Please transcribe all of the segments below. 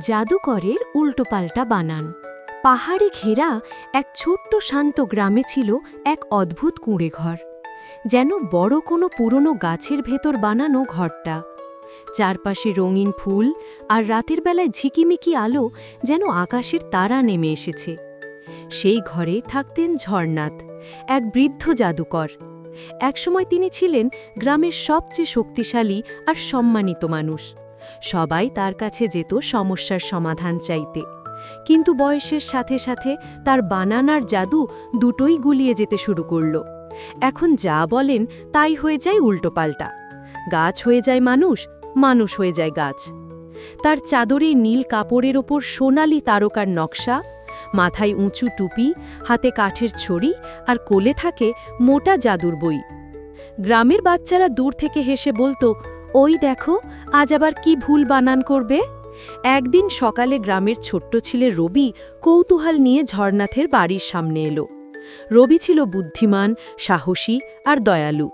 জাদুকরের উল্টোপাল্টা বানান। পাহাড়ে ঘেরা এক ছোট্ট শান্ত গ্রামে ছিল এক অদ্ভুত কুঁড়ে ঘর। যেন বড় কোনো পুরনো গাছের ভেতর বানানো ঘরটা। চারপাশে রঙিন ফুল আর রাতের বেলায় ঝিকিমিকি আলো যেন আকাশের তারা নেমে এসেছে। সেই ঘরে থাকতেন ঝর্ণাথ এক বৃদ্ধ জাদুকর। একসময় তিনি ছিলেন গ্রামের সবচেয়ে শক্তিশালী আর সম্মানিত মানুষ। সবাই তার কাছে যেত সমস্যার সমাধান চাইতে। কিন্তু বয়সের সাথে সাথে তার বানানার জাদু দুটোই গুলিয়ে যেতে শুরু করল। এখন যা বলেন তাই হয়ে যায় উল্টোপাল্টা। গাছ হয়ে যায় মানুষ মানুষ হয়ে যায় গাছ। তার চাদরে নীল কাপড়ের ওপর সোনালি তারকার নকশা, মাথায় উঁচু টুপি, হাতে কাঠের ছড়ি আর কোলে থাকে মোটা জাদুর বই। গ্রামের বাচ্চারা দূর থেকে হেসে বলতো ওই দেখো, আজ আবার কি ভুল বানান করবে? একদিন সকালে গ্রামের ছোট্ট ছেলে রবি কৌতূহল নিয়ে ঝর্ণাথের বাড়ির সামনে এলো। রবি ছিল বুদ্ধিমান, সাহসী আর দয়ালু।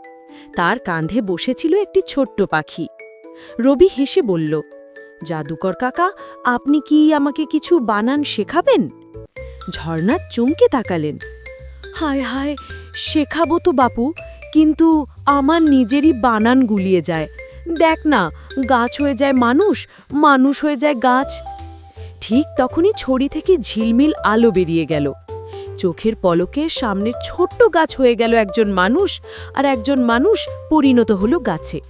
তার কাঁধে বসেছিল একটি ছোট্ট পাখি। রবি হেসে বলল, জাদুকর কাকা, আপনি কি আমাকে কিছু বানান শেখাবেন? ঝর্ণা চমকে তাকালেন। হায় হায়, শেখাবো তো বাপু, কিন্তু আমার নিজেরই বানান গুলিয়ে যায়। দেখ না, গাছ হয়ে যায় মানুষ মানুষ হয়ে যায় গাছ। ঠিক তখনই ছড়ি থেকে ঝিলমিল আলো বেরিয়ে গেল। চোখের পলকে সামনে ছোট্ট গাছ হয়ে গেল একজন মানুষ, আর একজন মানুষ পরিণত হলো গাছে।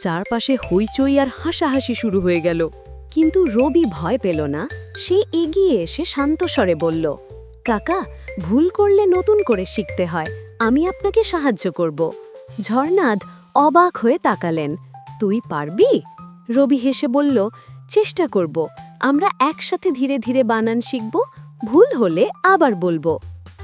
চারপাশে হইচই আর হাসাহাসি শুরু হয়ে গেল। কিন্তু রবি ভয় পেল না, সে এগিয়ে এসে শান্তস্বরে বলল, কাকা, ভুল করলে নতুন করে শিখতে হয়, আমি আপনাকে সাহায্য করব। ঝর্ণাদ অবাক হয়ে তাকালেন। তুই পারবি? রবি হেসে বলল, চেষ্টা করব। আমরা একসাথে ধীরে ধীরে বানান শিখব, ভুল হলে আবার বলব।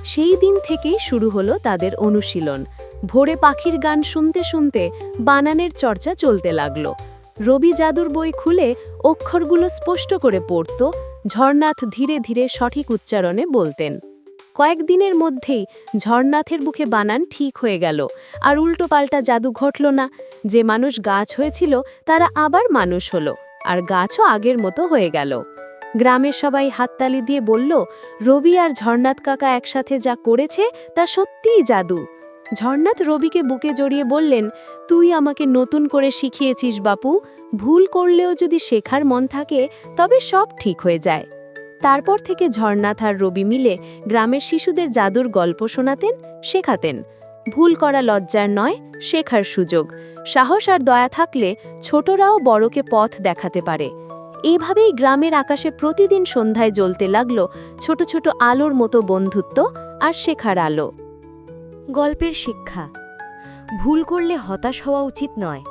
সেই দিন থেকেই শুরু হলো তাদের অনুশীলন। ভোরে পাখির গান শুনতে শুনতে বানানের চর্চা চলতে লাগল। রবি জাদুর বই খুলে অক্ষরগুলো স্পষ্ট করে পড়ত, ঝর্ণাথ ধীরে ধীরে সঠিক উচ্চারণে বলতেন। কয়েকদিনের মধ্যেই ঝর্ণাথের বুকে বানান ঠিক হয়ে গেল। আর উল্টোপাল্টা জাদু ঘটল না। যে মানুষ গাছ হয়েছিল, তারা আবার মানুষ হলো। আর গাছও আগের মতো হয়ে গেল। গ্রামের সবাই হাততালি দিয়ে বলল, রবি আর ঝর্ণাথ কাকা একসাথে যা করেছে, তা সত্যিই জাদু। ঝর্ণাথ রবিকে বুকে জড়িয়ে বললেন, তুই আমাকে নতুন করে শিখিয়েছিস বাপু। ভুল করলেও যদি শেখার মন থাকে, তবে সব ঠিক হয়ে যায়। তারপর থেকে ঝর্ণাথ আর রবি মিলে গ্রামের শিশুদের জাদুর গল্প শোনাতেন, শেখাতেন। ভুল করা লজ্জার নয়, শেখার সুযোগ। সাহস আর দয়া থাকলে ছোটরাও বড়কে পথ দেখাতে পারে। এইভাবেই গ্রামের আকাশে প্রতিদিন সন্ধ্যায় জ্বলতে লাগল ছোট ছোট আলোর মতো বন্ধুত্ব আর শেখার আলো। গল্পের শিক্ষা। ভুল করলে হতাশ হওয়া উচিত নয়।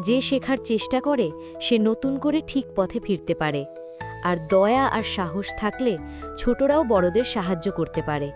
যে শেখার চেষ্টা করে, সে নতুন করে ঠিক পথে ফিরতে পারে। আর দয়া আর সাহস থাকলে ছোটরাও বড়দের সাহায্য করতে পারে।